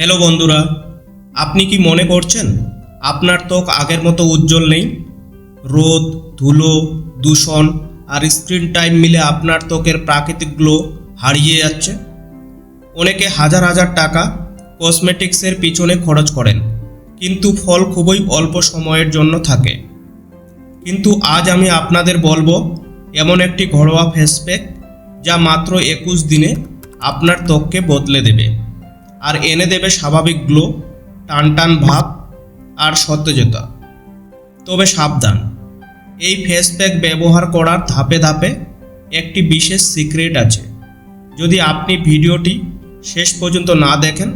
Hello বন্ধুরা, আপনি কি মনে করছেন আপনার ত্বক আগের মতো উজ্জ্বল নেই? রোদ, ধুলো, দূষণ আর স্ক্রিন টাইম মিলে আপনার ত্বকের প্রাকৃতিক গ্লো হারিয়ে যাচ্ছে। অনেকে হাজার হাজার টাকা কসমেটিক্সের পিছনে খরচ করেন, কিন্তু ফল খুবই অল্প সময়ের জন্য থাকে। কিন্তু আজ আমি আপনাদের বলব, এমন একটি ঘরোয়া ফেস প্যাক যা মাত্র একুশ দিনে আপনার ত্বককে বদলে দেবে। আর এনে দেবে স্বাভাবিক গ্লো, টান টান ভাব আর সতেজতা। তবে সাবধান, এই ফেস প্যাক ব্যবহার করার ধাপে ধাপে একটি বিশেষ সিক্রেট আছে। যদি আপনি ভিডিওটি শেষ পর্যন্ত না দেখেন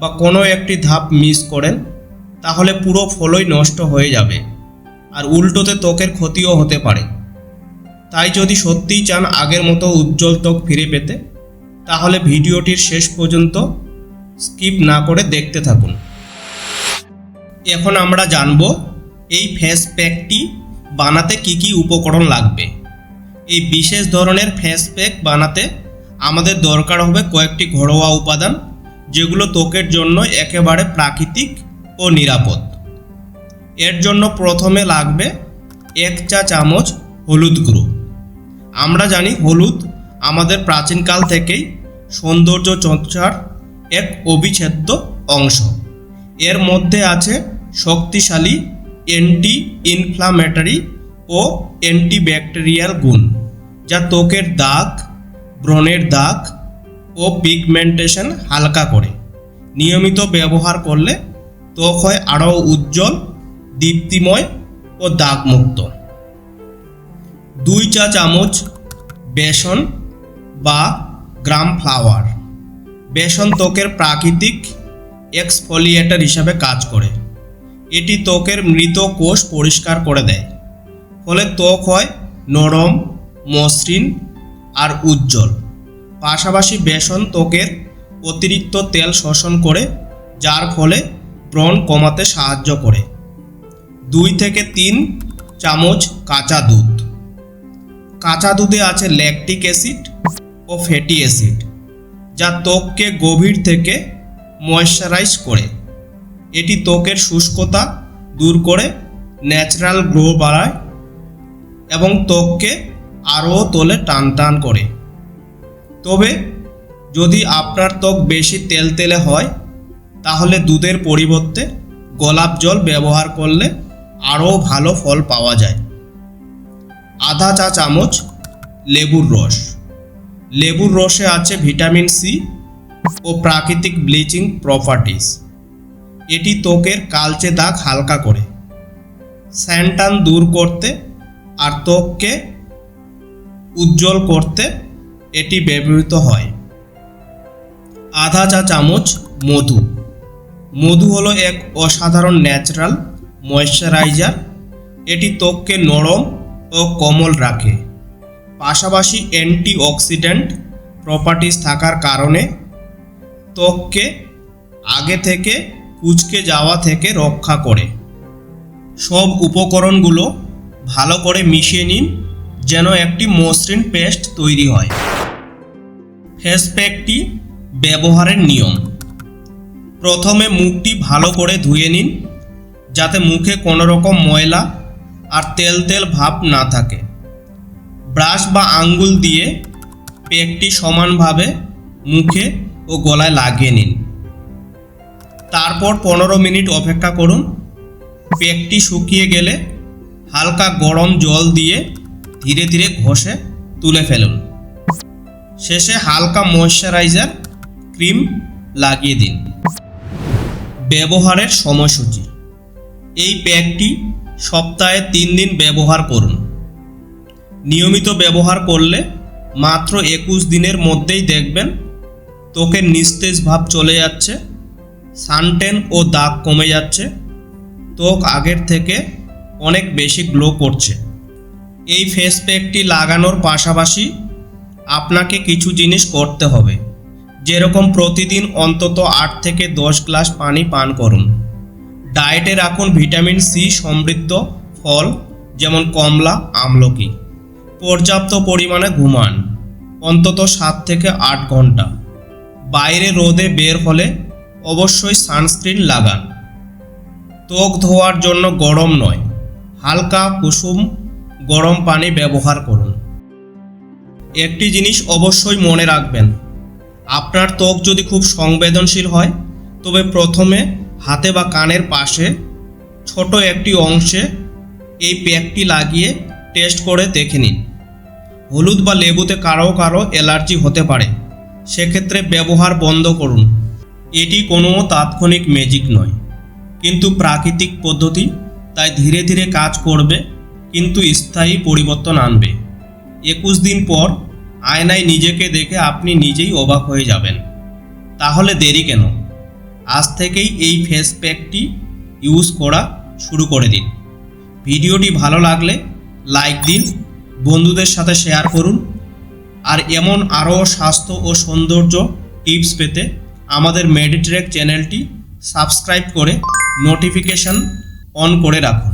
বা কোনো একটি ধাপ মিস করেন, তাহলে পুরো ফলোই নষ্ট হয়ে যাবে আর উল্টোতে ত্বকের ক্ষতিও হতে পারে। তাই যদি সত্যিই চান আগের মতো উজ্জ্বল ত্বক ফিরে পেতে, তাহলে ভিডিওটির শেষ পর্যন্ত স্কিপ না করে দেখতে থাকুন। এখন আমরা জানব, এই ফেস প্যাকটি বানাতে কি কি উপকরণ লাগবে। এই বিশেষ ধরনের ফেস প্যাক বানাতে আমাদের দরকার হবে কয়েকটি ঘরোয়া উপাদান, যেগুলো ত্বকের জন্য একেবারে প্রাকৃতিক ও নিরাপদ। এর জন্য প্রথমে লাগবে এক চা চামচ হলুদ গুঁড়ো। আমরা জানি হলুদ আমাদের প্রাচীনকাল থেকেই সৌন্দর্য চর্চার এক অবিচ্ছেদ্য অংশ। এর মধ্যে আছে শক্তিশালী অ্যান্টি ইনফ্লামেটরি ও অ্যান্টিব্যাকটেরিয়াল গুণ, যা ত্বকের দাগ, ব্রণের দাগ ও পিগমেন্টেশন হালকা করে। নিয়মিত ব্যবহার করলে ত্বক হয় আরও উজ্জ্বল, দীপ্তিময় ও দাগমুক্ত। দুই চা চামচ বেসন বা গ্রাম ফ্লাওয়ার। বেসন ত্বকের প্রাকৃতিক এক্সফোলিয়েটার হিসাবে কাজ করে। এটি ত্বকের মৃত কোষ পরিষ্কার করে দেয়। ফলে ত্বক হয় নরম, মসৃণ আর উজ্জ্বল। পাশাপাশি বেসন ত্বকের অতিরিক্ত তেল শোষণ করে, যার ফলে ব্রণ কমাতে সাহায্য করে। দুই থেকে তিন চামচ কাঁচা দুধ। কাঁচা দুধে আছে ল্যাকটিক অ্যাসিড ও ফ্যাটি অ্যাসিড যা ত্বককে গভীর থেকে ময়শ্চারাইজ করে। এটি ত্বকের শুষ্কতা দূর করে ন্যাচারাল গ্লো বাড়ায় এবং ত্বককে আরও তোলে টান টান করে। তবে যদি আপনার ত্বক বেশি তেলতেলে হয়, তাহলে দুধের পরিবর্তে গোলাপ জল ব্যবহার করলে আরও ভালো ফল পাওয়া যায়। আধা চা চামচ লেবুর রস। লেবুর রসে আছে ভিটামিন সি ও প্রাকৃতিক ব্লিচিং প্রপার্টিস এটি ত্বকের কালচে দাগ হালকা করে। স্যান্টান দূর করতে আর ত্বককে উজ্জ্বল করতে এটি ব্যবহৃত হয়। আধা চা চামচ মধু। মধু হলো এক অসাধারণ ন্যাচারাল ময়শ্চারাইজার এটি ত্বককে নরম ও কোমল রাখে। পাশাপাশি অ্যান্টিঅক্সিডেন্ট প্রপার্টিস থাকার কারণে ত্বককে আগে থেকে কুচকে যাওয়া থেকে রক্ষা করে। সব উপকরণগুলো ভালো করে মিশিয়ে নিন যেন একটি মসৃণ পেস্ট তৈরি হয়। ফেস প্যাকটি ব্যবহারের নিয়ম। প্রথমে মুখটি ভালো করে ধুয়ে নিন যাতে মুখে কোনো রকম ময়লা আর তেল তেল ভাব না থাকে। ব্রাশ বা আঙ্গুল দিয়ে পেকটি সমানভাবে মুখে ও গলায় লাগিয়ে নিন। তারপর পনেরো মিনিট অপেক্ষা করুন। পেকটি শুকিয়ে গেলে হালকা গরম জল দিয়ে ধীরে ধীরে ঘষে তুলে ফেলুন। শেষে হালকা ময়শ্চারাইজার ক্রিম লাগিয়ে দিন। ব্যবহারের সময়সূচি। এই প্যাকটি সপ্তাহে তিন দিন ব্যবহার করুন। নিয়মিত ব্যবহার করলে মাত্র একুশ দিনের মধ্যেই দেখবেন ত্বকের নিস্তেজ ভাব চলে যাচ্ছে সানটেন ও দাগ কমে যাচ্ছে, ত্বক আগের থেকে অনেক বেশি গ্লো করছে। এই ফেস প্যাকটি লাগানোর পাশাপাশি আপনাকে কিছু জিনিস করতে হবে। যেরকম প্রতিদিন অন্তত আট থেকে দশ গ্লাস পানি পান করুন। ডায়েটে রাখুন ভিটামিন সি সমৃদ্ধ ফল, যেমন কমলা, আমলকি। পর্যাপ্ত পরিমাণে ঘুমান। অন্তত সাত থেকে আট ঘণ্টা। বাইরে রোদে বের হলে অবশ্যই সানস্ক্রিন লাগান। ত্বক ধোয়ার জন্য গরম নয়, হালকা কুসুম গরম পানি ব্যবহার করুন। একটি জিনিস অবশ্যই মনে রাখবেন, আপনার ত্বক যদি খুব সংবেদনশীল হয়, তবে প্রথমে হাতে বা কানের পাশে ছোট একটি অংশে এই প্যাকটি লাগিয়ে টেস্ট করে দেখে নিন। হলুদ বা লেবুতে কারও কারও অ্যালার্জি হতে পারে। সেক্ষেত্রে ব্যবহার বন্ধ করুন। এটি কোনো তাৎক্ষণিক ম্যাজিক নয়। কিন্তু প্রাকৃতিক পদ্ধতি তাই ধীরে ধীরে কাজ করবে, কিন্তু স্থায়ী পরিবর্তন আনবে। একুশ দিন পর আয়নায় নিজেকে দেখে আপনি নিজেই অবাক হয়ে যাবেন। তাহলে দেরি কেন? আজ থেকেই এই ফেস প্যাকটি ইউজ করা শুরু করে দিন। ভিডিওটি ভালো লাগলে লাইক দিন বন্ধুদের সাথে শেয়ার করুন। আর এমন আরও স্বাস্থ্য ও সৌন্দর্য টিপস পেতে আমাদের মেডিট্রেক চ্যানেলটি সাবস্ক্রাইব করে নোটিফিকেশন অন করে রাখুন।